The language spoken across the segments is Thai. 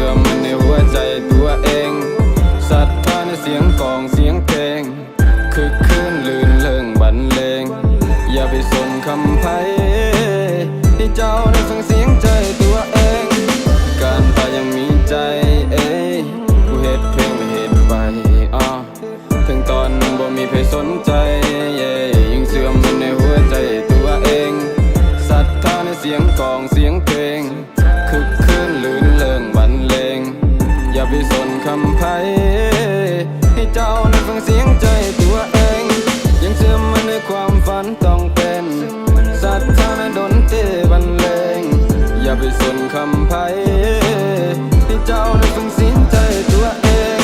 ชื่อมันในหัวใจตัวเองศรัทธาในเสียงกองเสียงเพลง คือคลื่นลื่นเลิงบันเลง อย่าไปส่งคำไพ่ให้เจ้าได้ฟังเสียงใจตัวเอง การตายยังมีใจเอ้กูเฮ็ดเพลงไม่เฮ็ดไปอ้อถึงตอนนั้บ่มีใครสนใจเย่ยิ่งเสื่อมมันในหัวใจตัวเองศรัทธาในเสียงกอง ได้สนคำไพ่ให้เจ้านั้นฟังเสียงใจตัวเอง ยังเชื่อมันในความฝันต้องเป็นสัตว์ทางในดนตรีบรรเลง อย่าไปสนคำไพ่ให้เจ้านั้นฟังเสียงใจตัวเอง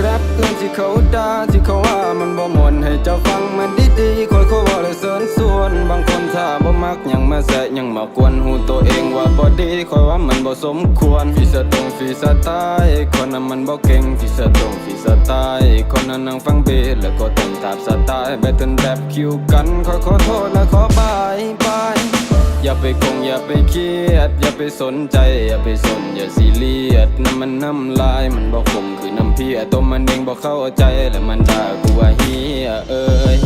แรปเอื้อนที่เขาด่าที่เขาว่ามันบ่มนให้เจ้าฟังมันดีๆคอยเขาบอกเลยเสริญส่วน บางคนถ้าบ่มักยังมาแสะยังมากวนหูตัวเอง คอยว่ามันบ่สมควรฟีสะตรงฟีสะตายคนนั้นมันบ่เก่งฟีสะตรงฟีสะตายคนนั้นนั่งฟังเบสแล้วก็เต้นตามสไตล์แบตเทิลแบบคิวกันขอขอโทษและขอบายบายอย่าไปคงอย่าไปเครียด อย่าไปสนใจ อย่าไปสนอย่าซีเรียสน้ำมันน้ำลายมันบอกคมคือน้ำเพียตัวมันเองบอกเข้าใจและมันด่ากูว่าเฮียเอ้ย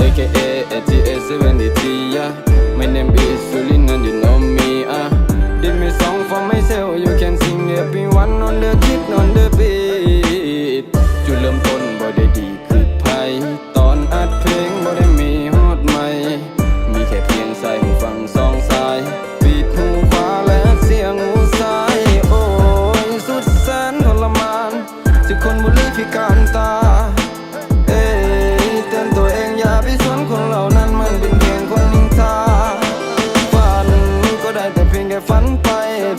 AKA ATA 73 yeah My name is Sulin and you know ได้ดีคือไผตอนอัดเพลงบ่ได้มีฮอดใหม่ มีแค่เพียงใส่หูฟังสองสายปิดหูขวาและเสียงหูซ้ายโอ้ยสุดแสนทรมานที่คนบุรีพิการตา เอ้ยเตือนตัวเองอย่าไปสนคนเหล่านั้นมันเป็นเพียงคนนินทาฝันก็ได้แต่เพียงแค่ฝันไป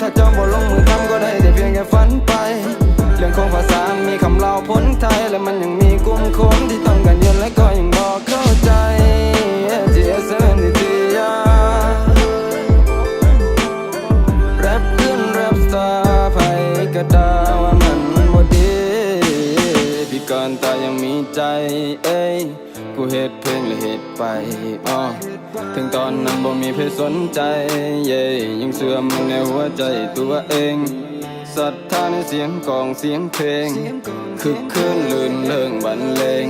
ถ้าจ้าบ่ลงมือทำก็ได้แต่เพียงแค่ฝันไป เรื่องของภาษามีคำเล่าพ้นไทย และมันยังมีกลุ่มคนที่ต้องการเย็นและก็ยังบอกเข้าใจ GSM นี่ทียาแรปขึ้นแรปสตาร์ไผก็ด่าว่ามันบ่ดีพิการตายังมีใจเอ้ยกูเฮ็ดเพลงและเฮ็ดไปอ้อถึงตอนนั้นบ่มีเพศสนใจ เย้ยังเสื่อมในหัวใจตัวเอง ศรัทธาในเสียงกองเสียงเพลง คึกคืนลื่นเลิงบรรเลง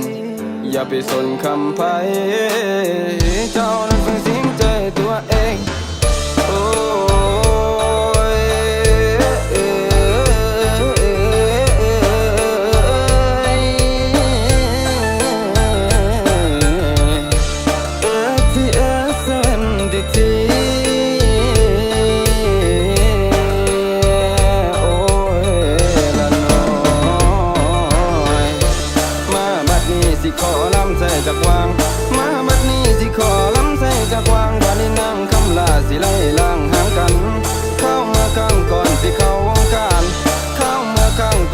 อย่าไปสนคำไพ่เจ้า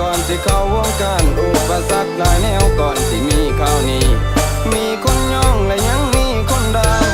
ก่อนที่เข้าวงการอุปสรรคหลายแนวก่อนที่มีข้าวนี้ มีคนย่องและยังมีคนด่า